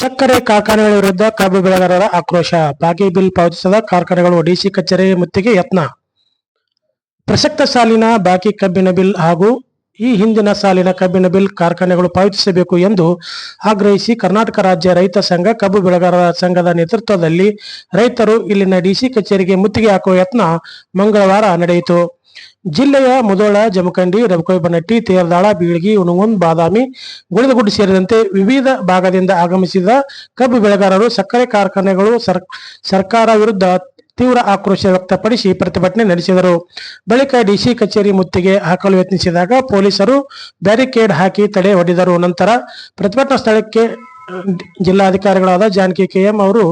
ಸಕ್ಕರೆ ಕಾರ್ಖಾನೆಗಳ ವಿರುದ್ಧ ಕಬ್ಬು ಬೆಳೆಗಾರರ ಆಕ್ರೋಶ. ಬಾಕಿ ಬಿಲ್ ಪಾವತಿಸದ ಕಾರ್ಖಾನೆಗಳು ಡಿಸಿ ಕಚೇರಿ ಮುತ್ತಿಗೆ ಯತ್ನ. ಪ್ರಸಕ್ತ ಸಾಲಿನ ಬಾಕಿ ಕಬ್ಬಿನ ಬಿಲ್ ಹಾಗೂ ಈ ಹಿಂದಿನ ಸಾಲಿನ ಕಬ್ಬಿನ ಬಿಲ್ ಕಾರ್ಖಾನೆಗಳು ಪಾವತಿಸಬೇಕು ಎಂದು ಆಗ್ರಹಿಸಿ ಕರ್ನಾಟಕ ರಾಜ್ಯ ರೈತ ಸಂಘ ಕಬ್ಬು ಬೆಳೆಗಾರರ ಸಂಘದ ನೇತೃತ್ವದಲ್ಲಿ ರೈತರು ಇಲ್ಲಿನ ಡಿಸಿ ಕಚೇರಿಗೆ ಮುತ್ತಿಗೆ ಹಾಕುವ ಯತ್ನ ಮಂಗಳವಾರ ನಡೆಯಿತು. ಜಿಲ್ಲೆಯ ಮುದೋಳ, ಜಮಖಂಡಿ ಬನಟ್ಟಿ ತೇರದಾಳ, ಬೀಳಗಿ ಉಣಗುಂದ್ ಬಾದಾಮಿ ಗುಳಿದಗುಡ್ಡು ಸೇರಿದಂತೆ ವಿವಿಧ ಭಾಗದಿಂದ ಆಗಮಿಸಿದ ಕಬ್ಬು ಬೆಳೆಗಾರರು ಸಕ್ಕರೆ ಕಾರ್ಖಾನೆಗಳು ಸರ್- ಸರ್ಕಾರ ವಿರುದ್ಧ ತೀವ್ರ ಆಕ್ರೋಶ ವ್ಯಕ್ತಪಡಿಸಿ ಪ್ರತಿಭಟನೆ ನಡೆಸಿದರು. ಬಳಿಕ ಡಿಸಿ ಕಚೇರಿ ಮುತ್ತಿಗೆ ಹಾಕಲು ಯತ್ನಿಸಿದಾಗ ಪೊಲೀಸರು ಬ್ಯಾರಿಕೇಡ್ ಹಾಕಿ ತಡೆ ಹೊಡೆದರು ನಂತರ ಪ್ರತಿಭಟನಾ ಸ್ಥಳಕ್ಕೆ ಜಿಲ್ಲಾಧಿಕಾರಿಗಳಾದ ಜಾನಕಿ ಕೆಎಂ ಅವರು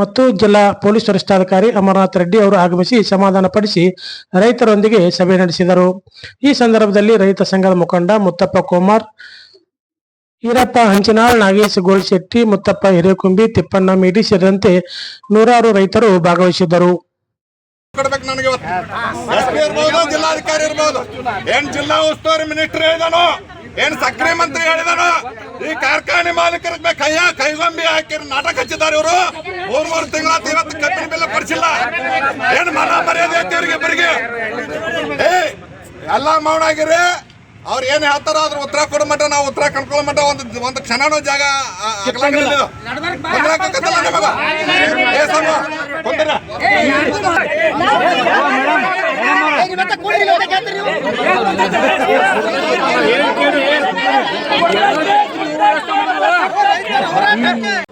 ಮತ್ತು ಜಿಲ್ಲಾ ಪೊಲೀಸ್ ವರಿಷ್ಠಾಧಿಕಾರಿ ಅಮರನಾಥ್ ರೆಡ್ಡಿ ಅವರು ಆಗಮಿಸಿ ಸಮಾಧಾನ ಪಡಿಸಿ ರೈತರೊಂದಿಗೆ ಸಭೆ ನಡೆಸಿದರು. ಈ ಸಂದರ್ಭದಲ್ಲಿ ರೈತ ಸಂಘದ ಮುಖಂಡ ಮುತ್ತಪ್ಪ ಕುಮಾರ್, ಈರಪ್ಪ ಹಂಚಿನಾಳ್, ನಾಗೇಶ್ ಗೋಲ್ಶೆಟ್ಟಿ, ಮುತ್ತಪ್ಪ ಹಿರೇಕುಂಬಿ, ತಿಪ್ಪಣ್ಣ ಮೇಡಿ ಸೇರಿದಂತೆ ನೂರಾರು ರೈತರು ಭಾಗವಹಿಸಿದ್ದರು. ಜಿಲ್ಲಾ ಉಸ್ತುವಾರಿ ಮಿನಿಸ್ಟರ್ ಹೇಳಿದಾನು? ಏನ್ ಸಕ್ಕರೆ ಮಂತ್ರಿ ಹೇಳಿದಾನು? ಈ ಕಾರ್ಖಾನೆ ಮಾಲೀಕರ ಕೈಯ, ಕೈಗೊಂಬಿ ಹಾಕಿ ನಾಟಕ ಹಚ್ಚಿದ್ದಾರೆ ಇವರು. ಮೂರ್ ಮೂರು ತಿಂಗಳ ಇವತ್ತು ಕಬ್ಬಿನ ಬೆಲೆ ಕೊಡಿಸಿಲ್ಲ. ಏನ್ ಮನ ಮರ್ಯಾದೆ ಇವ್ರಿಗೆ ಇಬ್ಬರಿಗೆ? ಏ ಎಲ್ಲ ಮೌನ ಆಗಿರಿ. ಅವ್ರು ಏನ್ ಹೇಳ್ತಾರ ಅದ್ರ ಉತ್ತರ ಕೊಡ ಮಟ್ಟ ನಾವು ಉತ್ತರ ಕಂಡ್ಕೊಳ್ಳೋ ಮಟ್ಟ ಒಂದು ಒಂದು ಕ್ಷಣನೂ ಜಾಗ.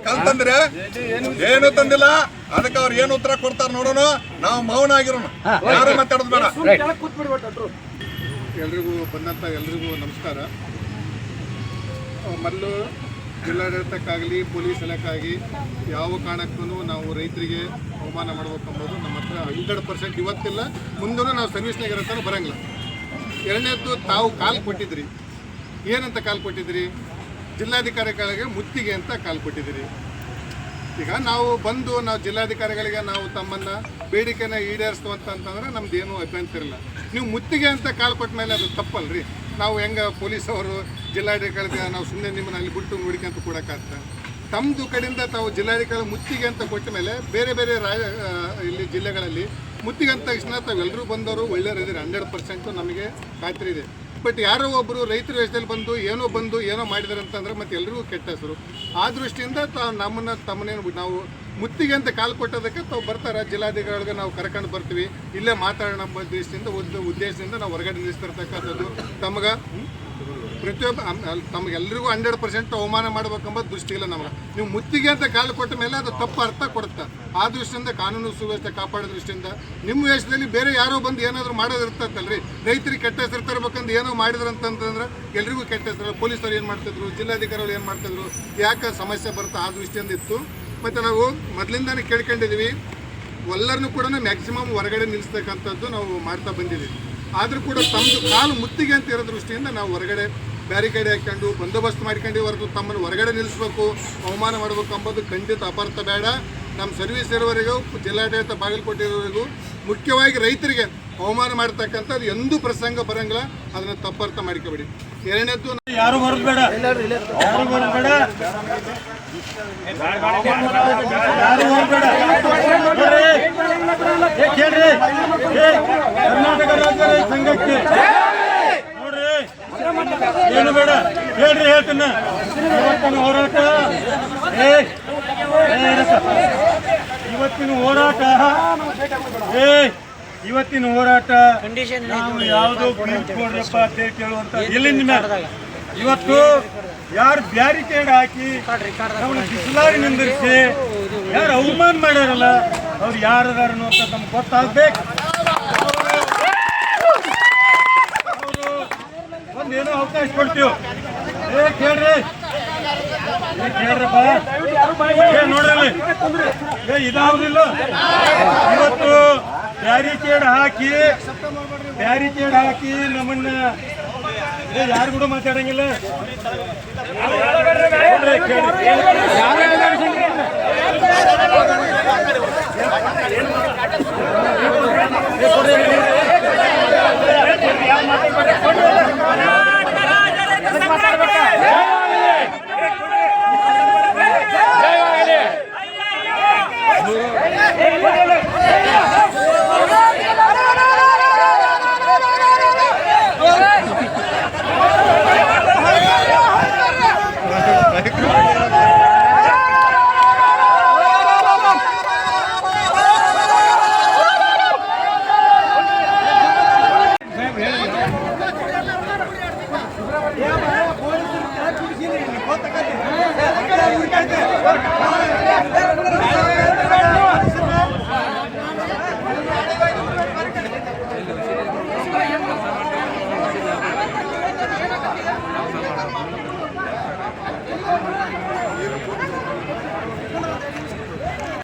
ಕಲ್ತಂದ್ರೆ ಏನು ತಂದಿಲ್ಲ. ಅದಕ್ಕೆ ಅವ್ರು ಏನು ಉತ್ತರ ಕೊಡ್ತಾರ ನೋಡೋಣ ನಾವು ಮೌನ ಆಗಿರೋಣ ಯಾರು ಮಾತಾಡೋದು ಬೇಡ. ಎಲ್ರಿಗೂ ಬಂದಂಥ ಎಲ್ರಿಗೂ ನಮಸ್ಕಾರ. ಮೊದಲು ಜಿಲ್ಲಾಡಳಿತಕ್ಕಾಗಲಿ, ಪೊಲೀಸ್ ಇಲಾಖೆಯಾಗಿ ಯಾವ ಕಾರಣಕ್ಕೂ ನಾವು ರೈತರಿಗೆ ಅವಮಾನ ಮಾಡ್ಬೇಕಂಬೋದು ನಮ್ಮ ಹತ್ರ ಹಂಡ್ರೆಡ್ ಪರ್ಸೆಂಟ್ ಇವತ್ತಿಲ್ಲ. ಮುಂದೂ ನಾವು ಸರ್ವಿಸ್ನಾಗ ಇರೋತನ ಬರಂಗಿಲ್ಲ. ಎರಡನೇದ್ದು ತಾವು ಕಾಲು ಕೊಟ್ಟಿದ್ರಿ. ಏನಂತ ಕಾಲು ಕೊಟ್ಟಿದ್ರಿ? ಜಿಲ್ಲಾಧಿಕಾರಿಗಳಿಗೆ ಮುತ್ತಿಗೆ ಅಂತ ಕಾಲು ಕೊಟ್ಟಿದ್ದೀರಿ ಈಗ ನಾವು ಬಂದು ನಾವು ಜಿಲ್ಲಾಧಿಕಾರಿಗಳಿಗೆ ನಾವು ತಮ್ಮನ್ನ ಬೇಡಿಕೆನ ಈಡೇರಿಸ್ತು ಅಂತಂತಂದ್ರೆ ನಮ್ದು ಏನು ಅಭ್ಯಂತರ ಇಲ್ಲ. ನೀವು ಮುತ್ತಿಗೆ ಅಂತ ಕಾಲ್ ಕೊಟ್ಟ ಮೇಲೆ ಅದು ತಪ್ಪಲ್ರಿ. ನಾವು ಹೆಂಗ ಪೊಲೀಸವರು ಜಿಲ್ಲಾಧಿಕಾರಿಗೆ ನಾವು ಸುಮ್ಮನೆ ನಿಮ್ಮನ್ನ ಅಲ್ಲಿ ಬಿಟ್ಟು ನೋಡಿಕೊಂತ ಕೊಡೋಕ್ಕಾಗ್ತದೆ ತಮ್ಮದು ಕಡೆಯಿಂದ ತಾವು ಜಿಲ್ಲಾಧಿಕಾರಿ ಮುತ್ತಿಗೆ ಅಂತ ಕೊಟ್ಟ ಮೇಲೆ ಬೇರೆ ಬೇರೆ ರಾಜ ಇಲ್ಲಿ ಜಿಲ್ಲೆಗಳಲ್ಲಿ ಮುತ್ತಿಗೆ ಅಂತ ತಕ್ಷಣ ತಾವೆಲ್ಲರೂ ಬಂದವರು ಒಳ್ಳೆಯರಿದ್ದೀರಿ ಹಂಡ್ರೆಡ್ ಪರ್ಸೆಂಟು ನಮಗೆ ಖಾತ್ರಿ ಇದೆ. ಬಟ್ ಯಾರೋ ಒಬ್ಬರು ರೈತರ ವೇಷದಲ್ಲಿ ಬಂದು ಏನೋ ಬಂದು ಏನೋ ಮಾಡಿದಾರೆ ಅಂತಂದ್ರೆ ಮತ್ತೆ ಎಲ್ಲರಿಗೂ ಕೆಟ್ಟ ಹೆಸರು. ಆ ದೃಷ್ಟಿಯಿಂದ ತಾವು ನಮ್ಮನ್ನ ತಮ್ಮನೇನು ನಾವು ಮುತ್ತಿಗೆ ಅಂತ ಕಾಲು ಕೊಟ್ಟೋದಕ್ಕೆ ತಾವು ಬರ್ತಾರೆ. ಜಿಲ್ಲಾಧಿಕಾರಿಗಳಿಗೆ ನಾವು ಕರ್ಕೊಂಡು ಬರ್ತೀವಿ. ಇಲ್ಲೇ ಮಾತಾಡೋಣ ಎಂಬ ದೃಷ್ಟಿಯಿಂದ ಒಂದು ಉದ್ದೇಶದಿಂದ ನಾವು ಹೊರಗಡೆ ನಿಲ್ಲಿಸ್ತಿರ್ತಕ್ಕಂಥದ್ದು. ತಮಗೆ ಪ್ರತಿಯೊಬ್ಬ ತಮಗೆಲ್ಲರಿಗೂ ಹಂಡ್ರೆಡ್ ಪರ್ಸೆಂಟ್ ಅವಮಾನ ಮಾಡ್ಬೇಕೆಂಬ ದೃಷ್ಟಿ ಇಲ್ಲ ನಮಗೆ. ನೀವು ಮುತ್ತಿಗೆ ಅಂತ ಕಾಲು ಕೊಟ್ಟ ಮೇಲೆ ಅದು ತಪ್ಪು ಅರ್ಥ ಕೊಡುತ್ತೆ. ಆ ದೃಷ್ಟಿಯಿಂದ, ಕಾನೂನು ಸುವ್ಯವಸ್ಥೆ ಕಾಪಾಡೋ ದೃಷ್ಟಿಯಿಂದ, ನಿಮ್ಮ ವೇಷದಲ್ಲಿ ಬೇರೆ ಯಾರೋ ಬಂದು ಏನಾದರೂ ಮಾಡೋದು ಇರ್ತೈತಲ್ರಿ ರೈತರಿಗೆ ಕೆಟ್ಟ ಹೆಸರು ತರಬೇಕಂದು ಏನೋ ಮಾಡಿದ್ರು ಅಂತಂತಂದ್ರೆ ಎಲ್ರಿಗೂ ಕೆಟ್ಟ ಹೆಸರು. ಪೊಲೀಸರು ಏನು ಮಾಡ್ತಿದ್ರು? ಜಿಲ್ಲಾಧಿಕಾರಿಗಳು ಏನು ಮಾಡ್ತಿದ್ರು? ಯಾಕೆ ಸಮಸ್ಯೆ ಬರುತ್ತೆ? ಆ ದೃಷ್ಟಿಯಿಂದ ಇತ್ತು. ಮತ್ತು ನಾವು ಮೊದಲಿಂದಾನೇ ಕೇಳ್ಕೊಂಡಿದ್ದೀವಿ. ಎಲ್ಲರನ್ನೂ ಕೂಡ ಮ್ಯಾಕ್ಸಿಮಮ್ ಹೊರಗಡೆ ನಿಲ್ಲಿಸ್ತಕ್ಕಂಥದ್ದು ನಾವು ಮಾಡ್ತಾ ಬಂದಿದ್ದೀವಿ. ಆದರೂ ಕೂಡ ತಮ್ಮದು ಕಾಲು ಮುತ್ತಿಗೆ ಅಂತ ಇರೋ ದೃಷ್ಟಿಯಿಂದ ನಾವು ಹೊರಗಡೆ ಬ್ಯಾರಿಕೇಡ್ ಹಾಕ್ಕೊಂಡು, ಬಂದೋಬಸ್ತ್ ಮಾಡ್ಕೊಂಡು ಹೊರತು ತಮ್ಮನ್ನು ಹೊರಗಡೆ ನಿಲ್ಲಿಸ್ಬೇಕು, ಅವಮಾನ ಮಾಡಬೇಕು ಅಂಬೋದು ಖಂಡಿತ ಅಪಾರ್ಥ ಬೇಡ. ನಮ್ಮ ಸರ್ವಿಸ್ ಇರೋವರೆಗೂ, ಜಿಲ್ಲಾಡಳಿತ ಬಾಗಲಕೋಟೆ ಇರೋವರೆಗೂ ಮುಖ್ಯವಾಗಿ ರೈತರಿಗೆ ಅವಮಾನ ಮಾಡ್ತಕ್ಕಂಥದ್ದು ಎಂದೂ ಪ್ರಸಂಗ ಬರಂಗಿಲ್ಲ. ಅದನ್ನು ತಪ್ಪರ್ಥ ಮಾಡ್ಕೋಬೇಡಿ. ಎರಡನೇದ್ದು ಯಾರು ಬರೋದು ಬೇಡ? ಯಾರು ಬರೋದು ಬೇಡ? ಕೇಳ್ರಿ ಕರ್ನಾಟಕ ರಾಜ್ಯ ರೈತ ಸಂಘಕ್ಕೆ ನೋಡ್ರಿ ಏನು ಬೇಡ ಹೇಳ್ರಿ ಹೇಳ್ತೀನಿ ಇವತ್ತಿನ ಹೋರಾಟ. ಇವತ್ತಿನ ಹೋರಾಟ ಏ ಇವತ್ತಿನ ಹೋರಾಟ ನಾವು ಯಾವುದು ಕೊಡ್ರಪ್ಪ ಅಂತ ಹೇಳಿ ಕೇಳುವಂತ ಎಲ್ಲಿಂದ ಇವತ್ತು ಯಾರು ಬ್ಯಾರಿಕೇಡ್ ಹಾಕಿ ಅವ್ರನ್ನ ಬಿಸಿಲಾರಿ ನಿಂದಿರಿಸಿ, ಯಾರು ಅವಮಾನ ಮಾಡ್ಯಾರಲ್ಲ, ಅವ್ರು ಯಾರದಾರ ಅಂತ ನಮ್ಗೆ ಗೊತ್ತಾಗ್ಬೇಕು. ಏನೋ ಅವಕಾಶ ಕೊಡ್ತೀವಿ. ಏ, ಕೇಳ್ರಿ. ಕೇಳ್ರಪ್ಪ ಏ, ನೋಡ್ರಿ ಏ ಇದಾವುದಿಲ್ಲ ಇವತ್ತು ಬ್ಯಾರಿಕೇಡ್ ಹಾಕಿ ಬ್ಯಾರಿಕೇಡ್ ಹಾಕಿ ನಮ್ಮನ್ನ ಯಾರು ಕೂಡ ಮಾತಾಡಂಗಿಲ್ಲ. ತಗೊಂಡು